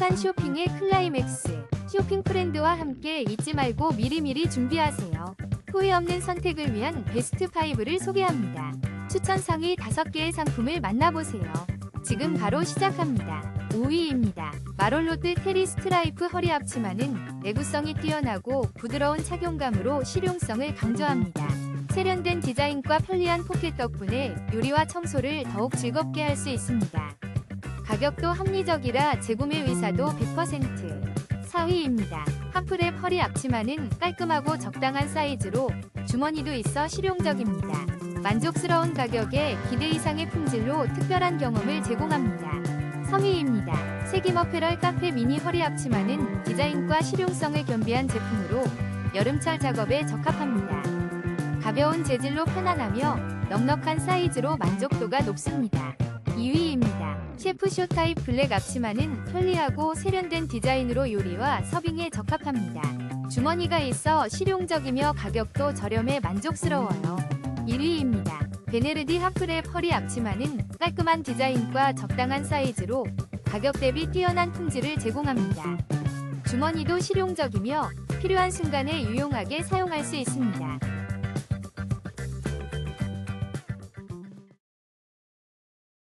행복한 쇼핑의 클라이맥스. 쇼핑 프렌드와 함께 잊지 말고 미리미리 준비하세요. 후회 없는 선택을 위한 베스트 5를 소개합니다. 추천 상위 5개의 상품을 만나보세요. 지금 바로 시작합니다. 5위입니다. 마롤로드 테리 스트라이프 허리 앞치마는 내구성이 뛰어나고 부드러운 착용감으로 실용성을 강조합니다. 세련된 디자인과 편리한 포켓 덕분에 요리와 청소를 더욱 즐겁게 할 수 있습니다. 가격도 합리적이라 재구매 의사도 100%. 4위입니다. 하프랩 허리 앞치마는 깔끔하고 적당한 사이즈로 주머니도 있어 실용적입니다. 만족스러운 가격에 기대 이상의 품질로 특별한 경험을 제공합니다. 3위입니다. 세김 어페럴 카페 미니 허리 앞치마는 디자인과 실용성을 겸비한 제품으로 여름철 작업에 적합합니다. 가벼운 재질로 편안하며 넉넉한 사이즈로 만족도가 높습니다. 2위 입니다. 셰프 쇼 타입 블랙 앞치마는 편리하고 세련된 디자인으로 요리와 서빙에 적합합니다. 주머니가 있어 실용적이며 가격도 저렴해 만족스러워요. 1위입니다. 베네르디 하프랩 허리 앞치마는 깔끔한 디자인과 적당한 사이즈로 가격 대비 뛰어난 품질을 제공합니다. 주머니도 실용적이며 필요한 순간에 유용하게 사용할 수 있습니다.